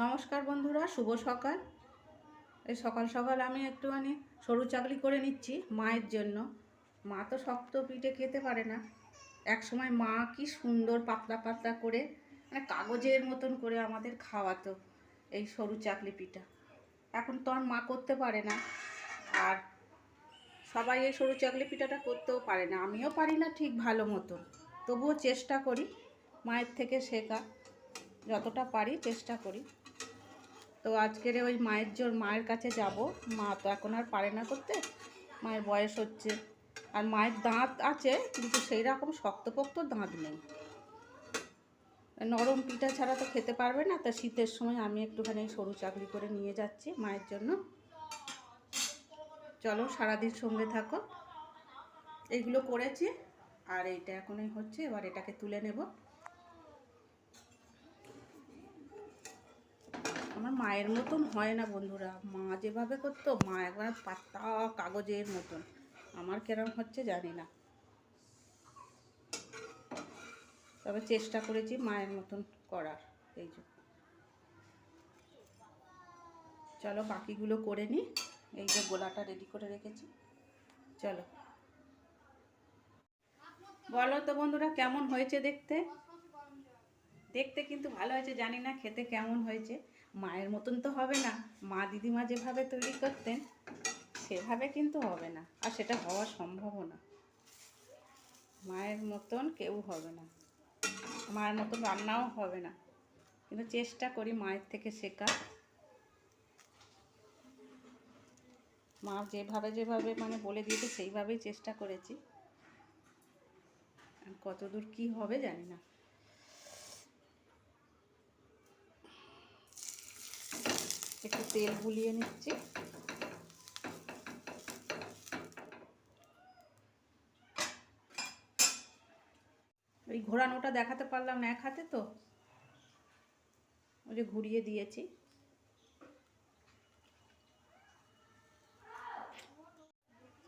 নমস্কার বন্ধুরা, শুভ সকাল। এই সকাল সকাল আমি একটুখানি সরু চাকলি করে নিচ্ছি মায়ের জন্য। মা তো শক্ত পিঠে খেতে পারে না। এক সময় মা কি সুন্দর পাতলা পাতলা করে মানে কাগজের মতন করে আমাদের খাওয়াতো এই সরু চাকলি পিঠা। এখন তো আর মা করতে পারে না। আর সবাই এই সরু চাকলি পিঠাটা করতেও পারে না। আমিও পারি না ঠিক ভালো মতো তবুও চেষ্টা করি, মায়ের থেকে শেখা। যতটা পারি চেষ্টা করি। তো আজকের ওই মায়ের জোর, মায়ের কাছে যাব। মা তো এখন আর পারে না করতে, মায়ের বয়স হচ্ছে। আর মায়ের দাঁত আছে, কিন্তু সেই রকম শক্তপোক্ত দাঁত নেই। নরম পিঠা ছাড়া তো খেতে পারবে না, তা শীতের সময় আমি একটুখানি সরু চাকরি করে নিয়ে যাচ্ছি মায়ের জন্য। চলো সারাদিন সঙ্গে থাকো। এইগুলো করেছি, আর এইটা এখনই হচ্ছে, এবার এটাকে তুলে নেব। আমার মায়ের মতন হয় না বন্ধুরা। মা যেভাবে করতো, মা একবার পাতা কাগজের মতন। আমার কেরম হচ্ছে জানি না। তবে চেষ্টা করেছি মায়ের মতন করার, এই যে। চলো বাকিগুলো করে নিই। এই যে গোলাটা রেডি করে রেখেছি। চলো। বলো তো বন্ধুরা, কেমন হয়েছে দেখতে? দেখতে কিন্তু ভালো হয়েছে, জানি না খেতে কেমন হয়েছে। মায়ের মতন তো হবে না। মা দিদিমা যেভাবে তৈরি করতেন, সেভাবে কিন্তু হবে না। আর সেটা হওয়া সম্ভবও না। মায়ের মতন কেউ হবে না। মায়ের মতন রান্নাও হবে না। কিন্তু চেষ্টা করি মায়ের থেকে শেখা। মা যেভাবে যেভাবে মানে বলে দিয়েছে, সেইভাবেই চেষ্টা করেছি। কতদূর কি হবে জানি না একটু তেল বুলিয়ে নিচ্ছি। ওই ঘোরানোটা দেখাতে পারলাম না এক হাতে তো। ওই যে ঘুরিয়ে দিয়েছি।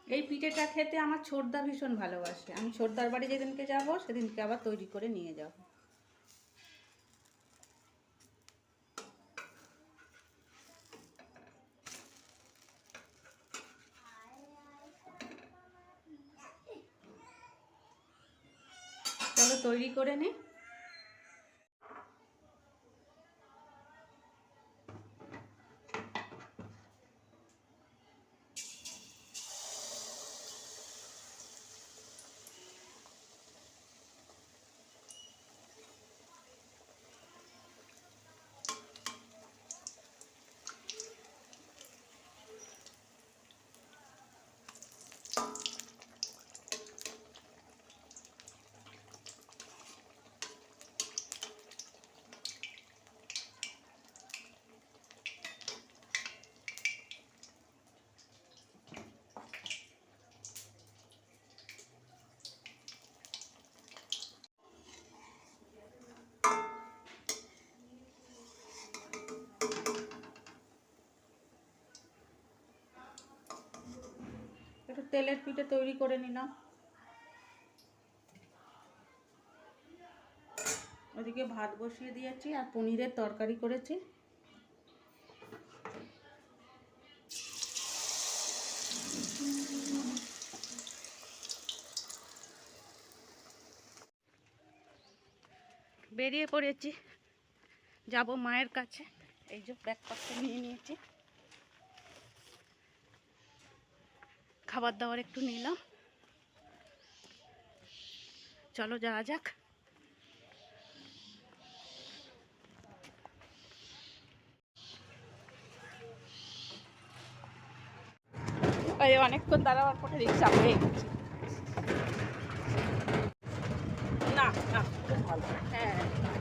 এই পিঠেটা খেতে আমার ছোটদা ভীষণ ভালোবাসে। আমি ছোটদার বাড়ি যেদিনকে যাব, সেদিনকে আবার তৈরি করে নিয়ে যাব চলো তৈরি করে নি। একটু তেলের পিঠে তৈরি করে নিলাম। ওদিকে ভাত বসিয়ে দিয়েছি আর পনিরের তরকারি করেছি। বেরিয়ে পড়েছি। যাব মায়ের কাছে। এই যে ব্যাগপত্র নিয়ে নিয়েছি। খাবার দাবার একটু নিলাম চলো যাওয়া যাক। অনেকক্ষণ দাঁড়াবার পরে রিক্সা পেয়ে গেছি। না না খুব ভালো। হ্যাঁ।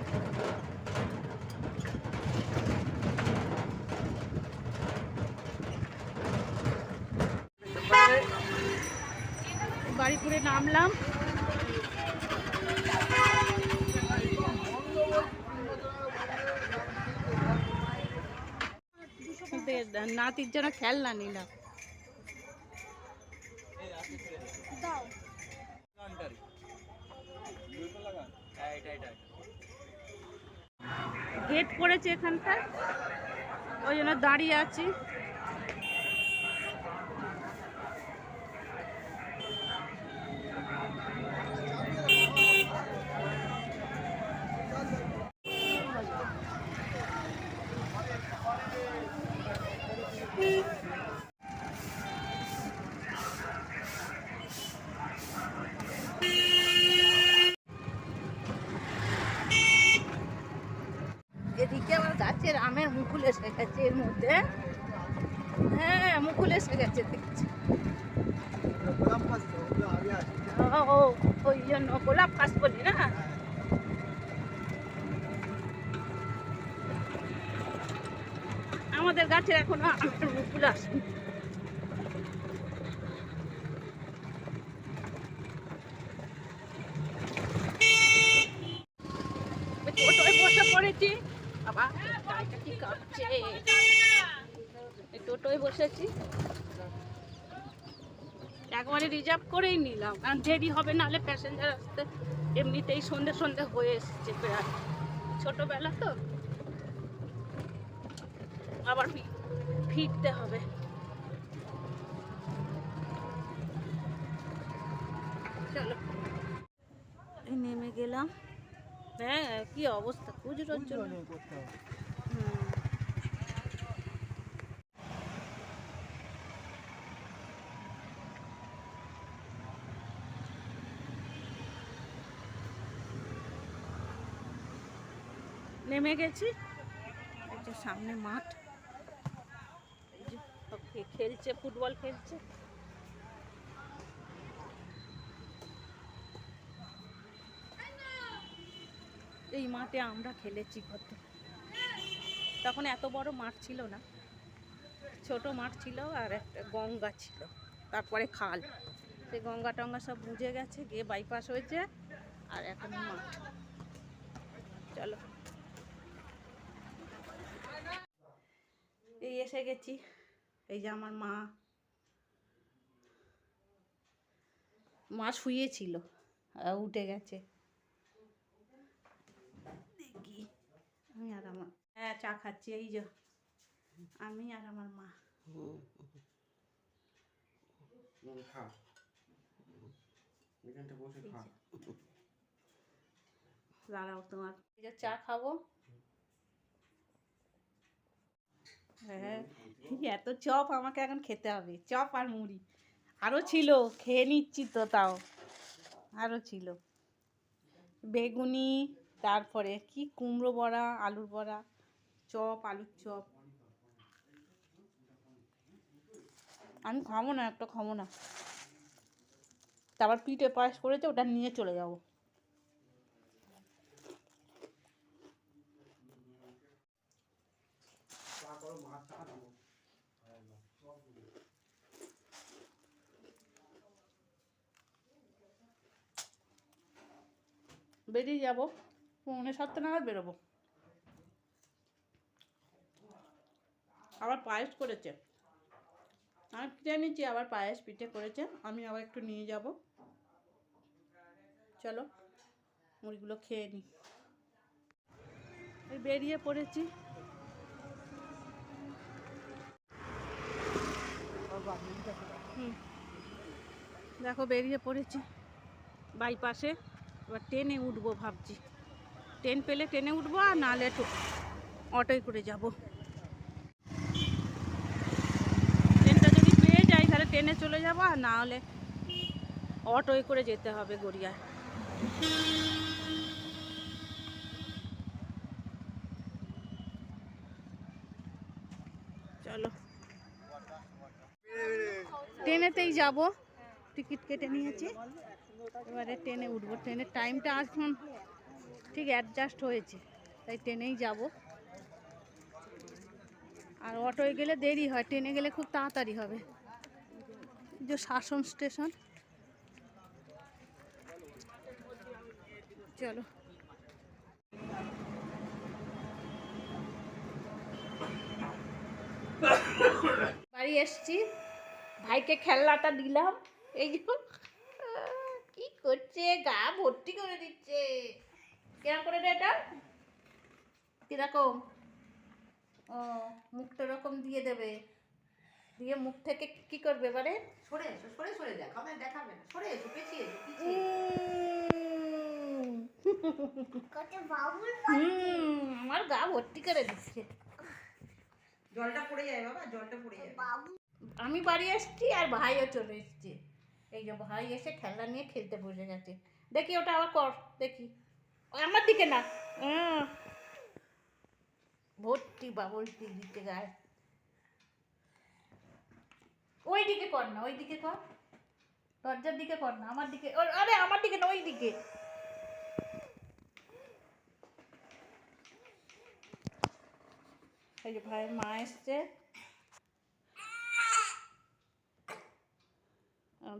এ নাতির জন্য খেলনা নিলাম গেট করেছে এখানটায়। ওই জন্য দাঁড়িয়ে আছি। এদিকে আমার গাছের আমের মুকুল এসে গেছে এর মধ্যে। হ্যাঁ মুকুল এসে গেছে দেখছি। ও, ওই জন্য গোলাপ গাছ বলি না? আমাদের গাছের এখনও আমের মুকুল আসেনি। টোটোয় বসে পড়েছি। টোটোয় বসেছি। একবারে রিজার্ভ করেই নিলাম। কারণ দেরি হবে, নাহলে প্যাসেঞ্জার আসতে এমনিতেই সন্ধে সন্ধে হয়ে ছোটোবেলা তো। আবার ফিরতে হবে। চলো। নেমে গেলাম। হ্যাঁ কি অবস্থা? খুচরোর জন্য হুম। নেমে গেছি। এই যে সামনে মাঠ। খেলছে, ফুটবল খেলছে। এই মাঠে আমরা খেলেছি কত। তখন এত বড় মাঠ ছিল না। ছোট মাঠ ছিল আর একটা গঙ্গা ছিল, তারপরে খাল। সেই গঙ্গা টঙ্গা সব বুঝে গেছে, গিয়ে বাইপাস হয়েছে আর এখন মাঠ। চলো। এই এসে গেছি। এই যে আমার মা। মা শুয়েছিল উঠে গেছে। দেখি আমি আর আমার হ্যাঁ চা খাচ্ছি এই যে। আমি আর আমার মা। দাঁড়াও তোমার। এই যে চা খাব। হ্যাঁ এত চপ আমাকে এখন খেতে হবে, চপ আর মুড়ি। আরও ছিল, খেয়ে নিচ্ছি তো তাও আরও ছিল। বেগুনি, তারপরে কি, কুমড়ো বড়া, আলুর বড়া, চপ, আলুর চপ। আমি খাব না, একটা খাব না। তারপর পিঠে পায়েস করেছে, ওটা নিয়ে চলে যাব। বেরিয়ে যাব। পৌনে সাতটা নাগাদ বেরোবো। আবার পায়েস করেছে। আমি পিঠে নিচ্ছি আবার পায়েস পিঠে করেছে। আমি আবার একটু নিয়ে যাব। চলো, মুড়িগুলো খেয়ে নিই বেরিয়ে পড়েছি। হুম। দেখো বেরিয়ে পড়েছি। বাইপাসে। এবার ট্রেনে উঠবো ভাবছি। ট্রেন পেলে ট্রেনে উঠবো আর নাহলে অটোয় করে যাব। ট্রেনটা যদি পেয়ে যাই তাহলে ট্রেনে চলে যাব আর না হলে অটোয় করে যেতে হবে গড়িয়ায় চলো ট্রেনেতেই যাব। টিকিট কেটে নিয়েছি। এবারে ট্রেনে উঠবো। ট্রেনের টাইমটা এখন ঠিক অ্যাডজাস্ট হয়েছে। তাই ট্রেনেই যাব। আর অটোয় গেলে দেরি হয়। ট্রেনে গেলে খুব তাড়াতাড়ি হবে। যে শাসন স্টেশন। চলো। বাড়ি এসছি। ভাইকে খেলনাটা দিলাম। এই যে কি করছে? গা ভর্তি করে দিচ্ছে। কেমন করে রে এটা? কীরকম? ও মুখটা এরকম দিয়ে দেবে। দিয়ে মুখ থেকে কি করবে এবারে? সরে এসো সরে সরে দেখো আমায় দেখাবে না। সরে এসো পেছিয়ে আমার গা ভর্তি করে দিচ্ছে। জলটা পড়ে যায় বাবা জলটা পড়ে যাবে আমি বাড়ি এসেছি আর ভাইও চলে এসছে। এই যে ভাই এসে খেলনা নিয়ে খেলতে বসে গেছে। দেখি ওটা আবার কর, দেখি। আমার দিকে না। ভর্তি বাবল দিতে গায়ে। ওই দিকে কর না ওই দিকে কর। দরজার দিকে কর না, আমার দিকে আরে আমার দিকে না ওই দিকে এই যে ভাইয়ের মা এসছে।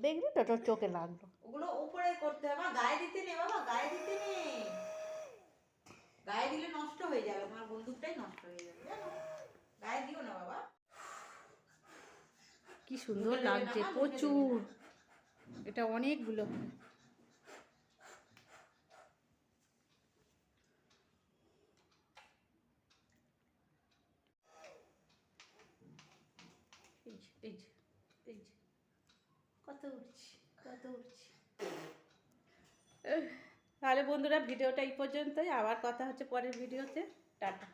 দেখলি তো তোর চোখে লাগল। ওগুলো উপরে করতে হবে। গায়ে দিতে নেই বাবা গায়ে দিতে নেই। গায়ে দিলে নষ্ট হয়ে যাবে আমার বন্দুকটাই নষ্ট হয়ে যাবে জানো? গায়ে দিও না বাবা। কি সুন্দর না লাগছে প্রচুর। এটা অনেকগুলো। এই যে, এই যে, এই তাহলে বন্ধুরা ভিডিওটা এই পর্যন্তই। আবার কথা হচ্ছে পরের ভিডিওতে। টাটা।